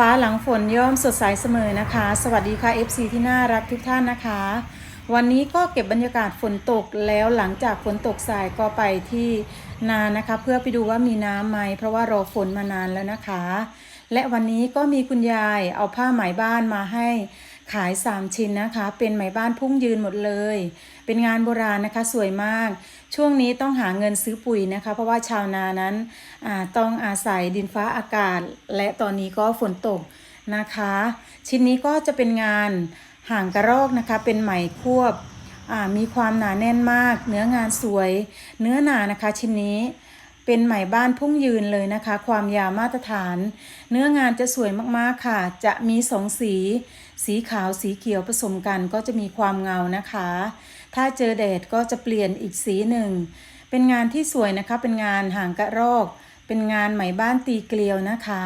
ฟ้าหลังฝนย่อมสดใสเสมอนะคะ สวัสดีค่ะ FC ที่น่ารักทุกท่านนะคะ วันนี้ก็เก็บบรรยากาศฝนตกแล้วหลังจากฝนตกสายก็ไปที่นานะคะ เพื่อไปดูว่ามีน้ำไหมเพราะว่ารอฝนมานานแล้วนะคะ และวันนี้ก็มีคุณยายเอาผ้าไหมบ้านมาให้ขาย 3 ชิ้นนะคะ เป็นไหมบ้านพุ่งยืนหมดเลย เป็นงานโบราณนะคะสวยมาก ช่วงนี้ต้องหาเงินซื้อปุ๋ยนะคะ เพราะว่าชาวนานั้นต้องอาศัยดินฟ้าอากาศ และตอนนี้ก็ฝนตกนะคะ ชิ้นนี้ก็จะเป็นงานห่างกระรอกนะคะ เป็นไหมควบมีความหนาแน่นมาก เนื้องานสวย เนื้อหนานะคะ ชิ้นนี้เป็นไหมบ้านพุ่งยืนเลยนะคะ ความยาวมาตรฐาน เนื้องานจะสวยมากๆค่ะ จะมีสองสี สีขาวสีเขียวผสมกันก็จะมีความเงานะคะ ถ้าเจอแดดก็จะเปลี่ยนอีกสีหนึ่ง เป็นงานที่สวยนะคะ เป็นงานหางกระรอก เป็นงานไหมบ้านตีเกลียวนะคะ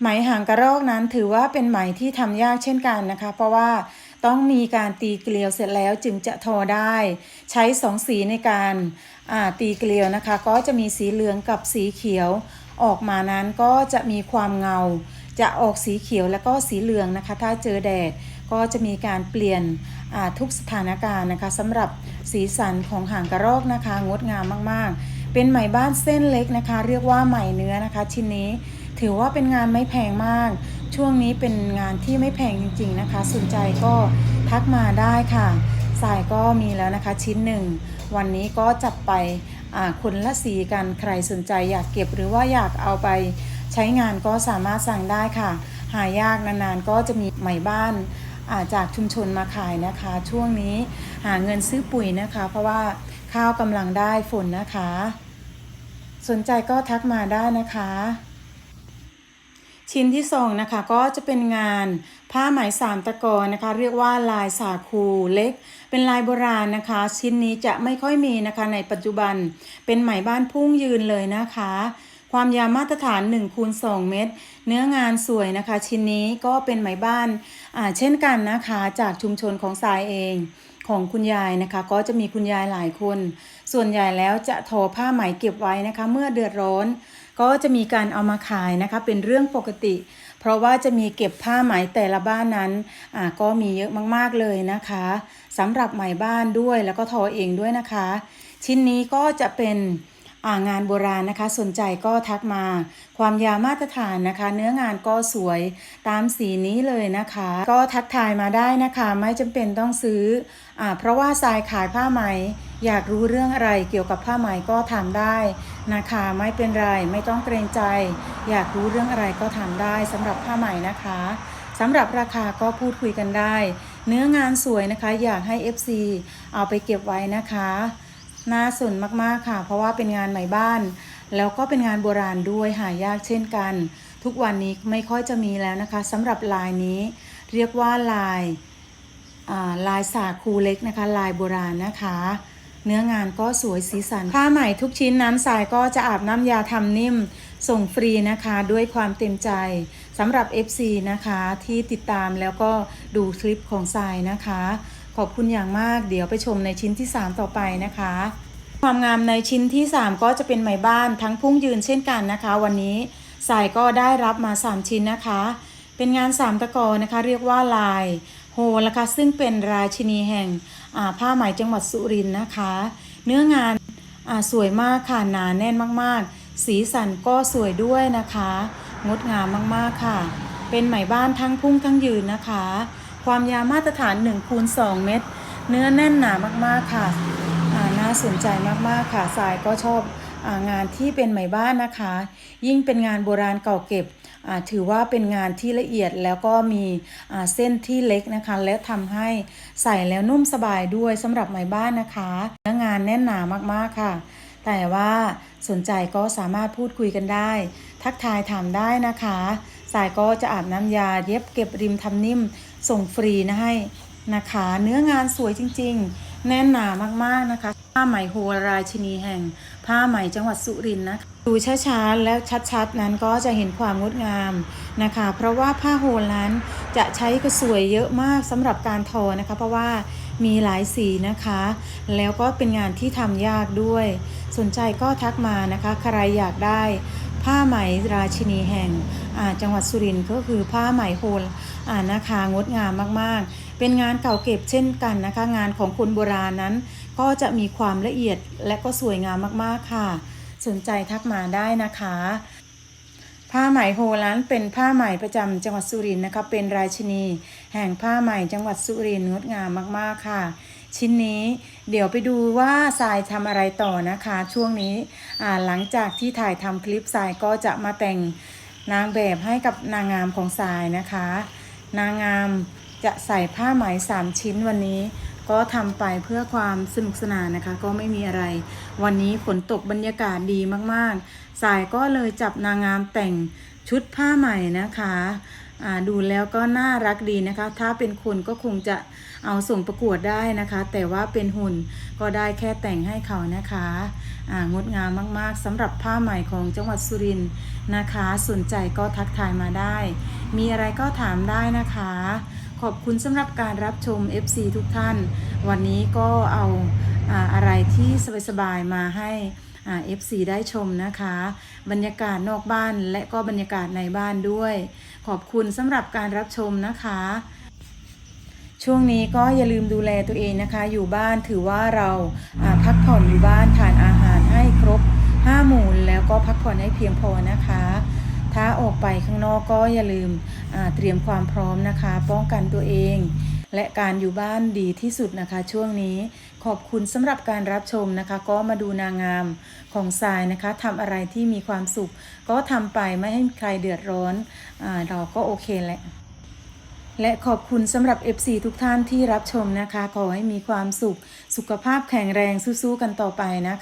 ไหมหางกระรอกนั้นถือว่าเป็นไหมที่ทำยากเช่นกันนะคะ เพราะว่าต้องมีการตีเกลียวเสร็จแล้วจึงจะทอได้ ใช้สองสีในการาตีเกลียวนะคะ ก็จะมีสีเหลืองกับสีเขียว ออกมานั้นก็จะมีความเงา จะออกสีเขียวแล้วก็สีเหลืองนะคะ ถ้าเจอแดดก็จะมีการเปลี่ยนทุกสถานการณ์นะคะสำหรับสีสันของหางกระรอกนะคะ งดงามมากๆ เป็นไหมบ้านเส้นเล็กนะคะ เรียกว่าไหมเนื้อนะคะ ชิ้นนี้ถือว่าเป็นงานไม่แพงมาก ช่วงนี้เป็นงานที่ไม่แพงจริง ๆนะคะ สนใจก็ทักมาได้ค่ะสายก็มีแล้วนะคะชิ้นหนึ่ง วันนี้ก็จับไปคนละสีกันใครสนใจอยากเก็บหรือว่าอยากเอาไปใช้งานก็สามารถสั่งได้ค่ะ หายากนานๆก็จะมีไหมบ้าน จากชุมชนมาขายนะคะ ช่วงนี้หาเงินซื้อปุ๋ยนะคะ เพราะว่าข้าวกำลังได้ฝนนะคะ สนใจก็ทักมาได้นะคะ ชิ้นที่สองนะคะก็จะเป็นงานผ้าไหมสามตะกอนะคะ เรียกว่าลายสาคูเล็ก เป็นลายโบราณนะคะ ชิ้นนี้จะไม่ค่อยมีนะคะในปัจจุบันเป็นไหมบ้านพุ่งยืนเลยนะคะ ความยาวมาตรฐาน1คูณ2เมตร เนื้องานสวยนะคะ ชิ้นนี้ก็เป็นไหมบ้านาเช่นกันนะคะจากชุมชนของทรายเองของคุณยายนะคะ ก็จะมีคุณยายหลายคน ส่วนใหญ่แล้วจะทอผ้าไหมเก็บไว้นะคะ เมื่อเดือดร้อน ก็จะมีการเอามาขายนะคะ เป็นเรื่องปกติ เพราะว่าจะมีเก็บผ้าไหมแต่ละบ้านนั้นอ่าก็มีเยอะมากๆเลยนะคะสำหรับไหมบ้านด้วยแล้วก็ทอเองด้วยนะคะ ชิ้นนี้ก็จะเป็นางานโบราณนะคะ สนใจก็ทักมา ความยาวมาตรฐานนะคะ เนื้องานก็สวยตามสีนี้เลยนะคะ ก็ทักทายมาได้นะคะ ไม่จำเป็นต้องซื้ออ่เพราะว่าทรายขายผ้าไหม อยากรู้เรื่องอะไรเกี่ยวกับผ้าไหมก็ถามได้นะคะ ไม่เป็นไรไม่ต้องเกรงใจ อยากรู้เรื่องอะไรก็ถามได้สำหรับผ้าไหมนะคะสำหรับราคาก็พูดคุยกันได้ เนื้องานสวยนะคะ อยากให้ FC เอาไปเก็บไว้นะคะ น่าสนมากๆค่ะ เพราะว่าเป็นงานใหม่บ้าน แล้วก็เป็นงานโบราณด้วยหายากเช่นกัน ทุกวันนี้ไม่ค่อยจะมีแล้วนะคะสำหรับลายนี้ เรียกว่าลายาลายสาคูเล็กนะคะ ลายโบราณนะคะ เนื้องานก็สวยสีสัน ผ้าไหม่ทุกชิ้นนั้นสายก็จะอาบน้ำยาทำนิ่ม ส่งฟรีนะคะ ด้วยความเต็มใจสำหรับ FC นะคะที่ติดตามแล้วก็ดูคลิปของสายนะคะ ขอบคุณอย่างมาก เดี๋ยวไปชมในชิ้นที่ 3 ต่อไปนะคะ ความงามในชิ้นที่ 3 ก็จะเป็นไหมบ้านทั้งพุ่งยืนเช่นกันนะคะ วันนี้สายก็ได้รับมา 3 ชิ้นนะคะ เป็นงานสามตะกอนะคะ เรียกว่าลายโฮนะคะซึ่งเป็นราชินีแห่งผ้าไหมจังหวัดสุรินทร์นะคะ เนื้องานสวยมากค่ะหนาแน่นมากๆ สีสันก็สวยด้วยนะคะ งดงามมากๆค่ะ เป็นไหมบ้านทั้งพุ่งทั้งยืนนะคะ ความยาวมาตรฐาน1คูณ2เมตร เนื้อแน่นหนามากๆค่ะน่าสนใจมากๆค่ะสายก็ชอบองานที่เป็นไหมบ้านนะคะ ยิ่งเป็นงานโบราณเก่าเก็บถือว่าเป็นงานที่ละเอียดแล้วก็มีเส้นที่เล็กนะคะ และทำให้ใส่แล้วนุ่มสบายด้วยสำหรับไหมบ้านนะคะเนื้องานแน่นหนามากๆค่ะ แต่ว่าสนใจก็สามารถพูดคุยกันได้ ทักทายถามได้นะคะ สายก็จะอาบน้ำยาเย็บเก็บริมทำนิ่ม ส่งฟรีนะให้นะคะ เนื้องานสวยจริง ๆ แน่นหนามากๆนะคะ ผ้าไหมโฮราชินีแห่ง ผ้าไหมจังหวัดสุรินทร์นะคะดูช้าๆแล้วชัดๆ นั้นก็จะเห็นความงดงามนะคะ เพราะว่าผ้าโฮลนั้นจะใช้กระสวยเยอะมากสำหรับการทอนะคะ เพราะว่ามีหลายสีนะคะ แล้วก็เป็นงานที่ทำยากด้วย สนใจก็ทักมานะคะ ใครอยากได้ ผ้าไหมราชินีแห่งจังหวัดสุรินทร์ก็คือผ้าไหมโฮลนะคะงดงามมากๆ เป็นงานเก่าเก็บเช่นกันนะคะ งานของคนโบราณนั้น ก็จะมีความละเอียดและก็สวยงามมากๆค่ะ สนใจทักมาได้นะคะ ผ้าไหมโฮลันเป็นผ้าไหมประจำจังหวัดสุรินทร์นะคะ เป็นราชินี แห่งผ้าไหมจังหวัดสุรินทร์งดงามมากๆค่ะ ชิ้นนี้ เดี๋ยวไปดูว่าทรายทำอะไรต่อนะคะ ช่วงนี้หลังจากที่ถ่ายทำคลิปทรายก็จะมาแต่งนางแบบให้กับนางงามของทรายนะคะ นางงามจะใส่ผ้าไหมสามชิ้นวันนี้ ก็ทำไปเพื่อความสนุกสนานนะคะ ก็ไม่มีอะไร วันนี้ฝนตกบรรยากาศดีมากๆ สายก็เลยจับนางงามแต่งชุดผ้าใหม่นะคะ ดูแล้วก็น่ารักดีนะคะ ถ้าเป็นคนก็คงจะเอาส่งประกวดได้นะคะ แต่ว่าเป็นหุ่นก็ได้แค่แต่งให้เขานะคะงดงามมากๆสำหรับผ้าใหม่ของจังหวัดสุรินทร์นะคะ สนใจก็ทักทายมาได้ มีอะไรก็ถามได้นะคะ ขอบคุณสำหรับการรับชม FC ทุกท่าน วันนี้ก็เอาออะไรที่สบายๆมาให้อ่า FC ได้ชมนะคะ บรรยากาศนอกบ้านและก็บรรยากาศในบ้านด้วย ขอบคุณสำหรับการรับชมนะคะ ช่วงนี้ก็อย่าลืมดูแลตัวเองนะคะ อยู่บ้านถือว่าเราพักผ่อนอยู่บ้านทานอาหารให้ครบ5หมู่แล้วก็พักผ่อนให้เพียงพอนะคะ ถ้าออกไปข้างนอกก็อย่าลืมเตรียมความพร้อมนะคะ ป้องกันตัวเอง และการอยู่บ้านดีที่สุดนะคะ ช่วงนี้ ขอบคุณสำหรับการรับชมนะคะ ก็มาดูนางงามของทรายนะคะทำอะไรที่มีความสุข ก็ทำไปไม่ให้ใครเดือดร้อนอเราก็โอเคแหละและขอบคุณสำหรับ FC ทุกท่านที่รับชมนะคะ ขอให้มีความสุข สุขภาพแข็งแรงสู้ๆกันต่อไปนะคะ